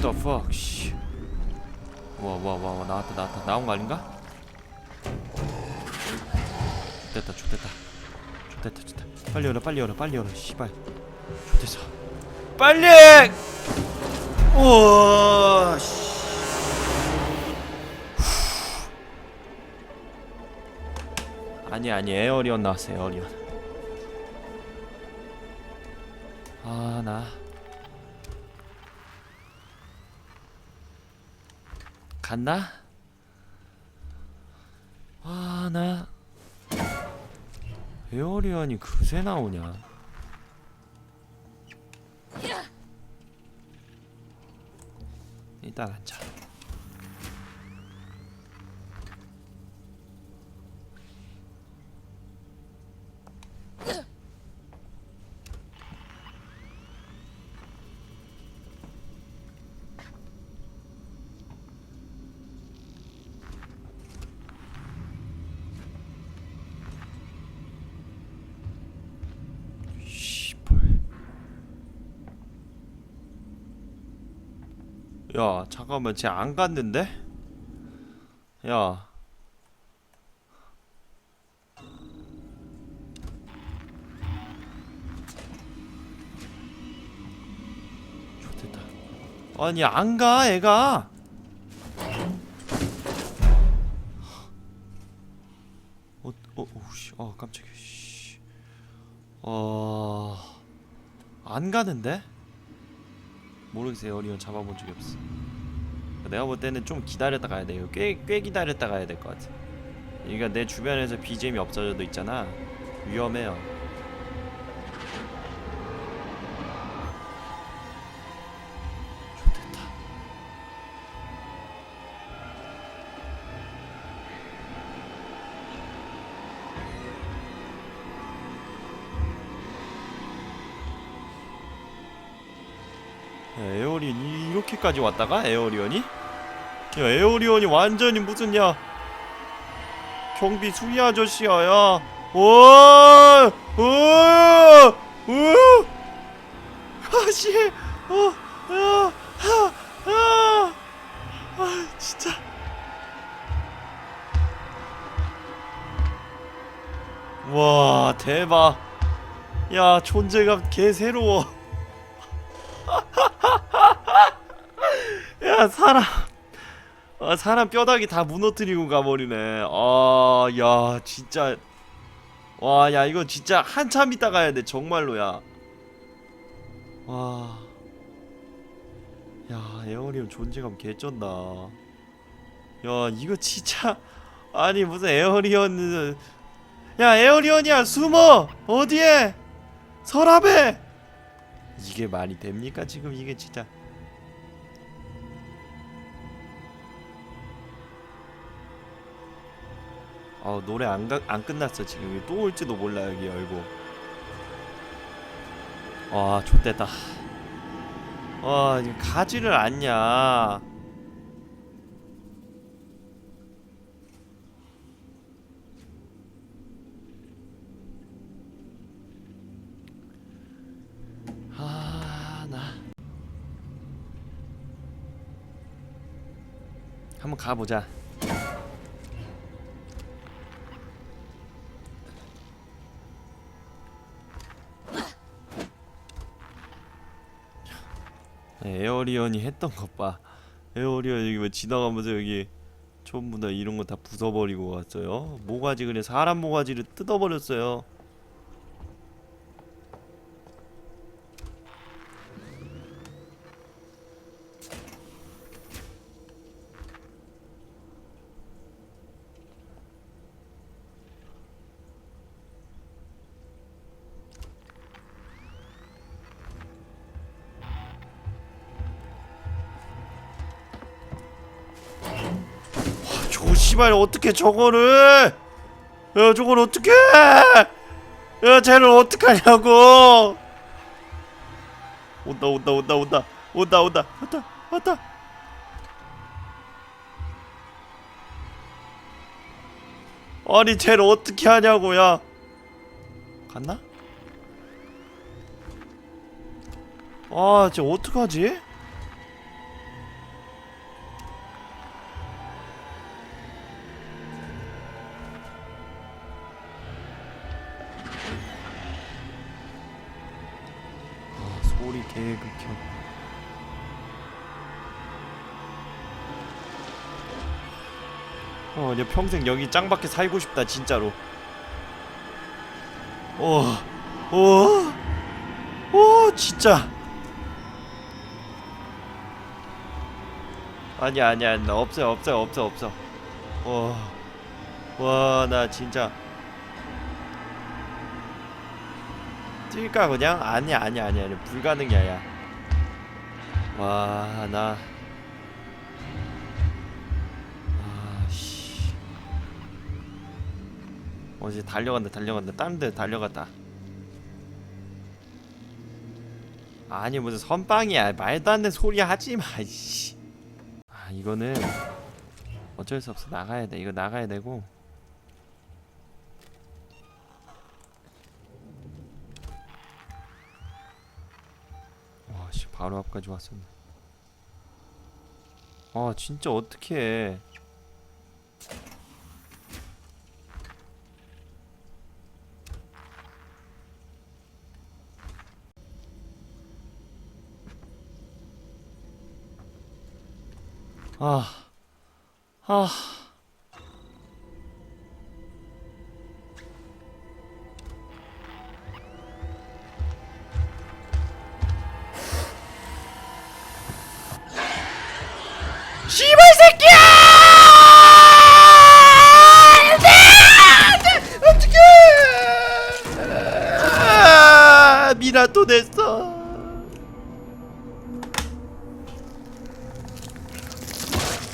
the fuck 씨. 와 와 와 와, 나왔다 나왔다. 나온 거 아닌가? 됐다 좋됐다. 좋됐다 좋됐다. 빨리 열어 빨리 열어 빨리 열어 씨발. 좋됐어. 빨리! 우와 씨. 아니 아니 에어리언 나왔어 에어리언. 아나 갔나? 아 나 에어리언이 그새 나오냐 일단 앉아 야, 잠깐만, 쟤 안 갔는데? 야. 좋됐다. 아니, 안 가, 애가. 어, 어, 어, 씨, 어, 깜짝이야, 씨. 어... 안 가는데? 모르겠어요. 어리언 잡아본 적이 없어. 내가 볼 때는 좀 기다렸다 가야 돼요. 꽤, 꽤 기다렸다 가야 될 것 같아. 그러니까 내 주변에서 BGM이 없어져도 있잖아. 위험해요. 에어리언이 이렇게까지 왔다가 에어리언이? 야 에어리언이 완전히 무슨 야 경비 수위 아저씨야 야 오! 오! 오! 아씨 어! 아! 아! 아! 아 진짜 와 대박 야 존재감 개 새로워 야 사람. 아, 사람 뼈다귀 다 무너뜨리고 가버리네. 아야 진짜. 와 야 이거 진짜 한참 있다 가야 돼 정말로 야. 와 야 에어리온 존재감 개쩐다. 야 이거 진짜. 아니 무슨 에어리언 야 에어리언이야 숨어! 어디에? 서랍에! 이게 말이 됩니까 지금? 이게 진짜 아 노래 안, 가, 안 끝났어 지금. 또 올지도 몰라 여기 열고. 와 좆됐다. 와 가지를 않냐. 아나. 한번 가보자 에어리언이 했던 것 봐. 에어리언 여기 왜 지나가면서 여기 전부 다 이런 거 다 부숴버리고 왔어요. 모가지 그래 사람 모가지를 뜯어버렸어요. 씨발 어떻게 저거를? 야 저걸 어떻게? 야 쟤를 어떡하냐고? 온다 온다 온다 온다. 온다 온다. 왔다 왔다. 아니 쟤를 어떻게 하냐고 야. 갔나? 아쟤 어떡하지? 극혐. 어, 내 평생 여기 짱밖에 살고 싶다 진짜로. 어, 어, 어, 진짜. 아니야, 아니야, 없어요, 없어, 없어. 와, 와, 나 진짜. 뛸까 그냥? 아니야, 아니야, 아니야, 아니야. 불가능이야, 야. 와, 나. 아, 씨. 어제 달려간다, 달려간다. 딴데 달려갔다. 아니 무슨 선빵이야 말도 안 되는 소리 하지 마 씨. 아 이거는 어쩔 수 없어 나가야 돼 이거 나가야 되고 바로 앞까지 왔었네 아 진짜 어떻게 아, 아.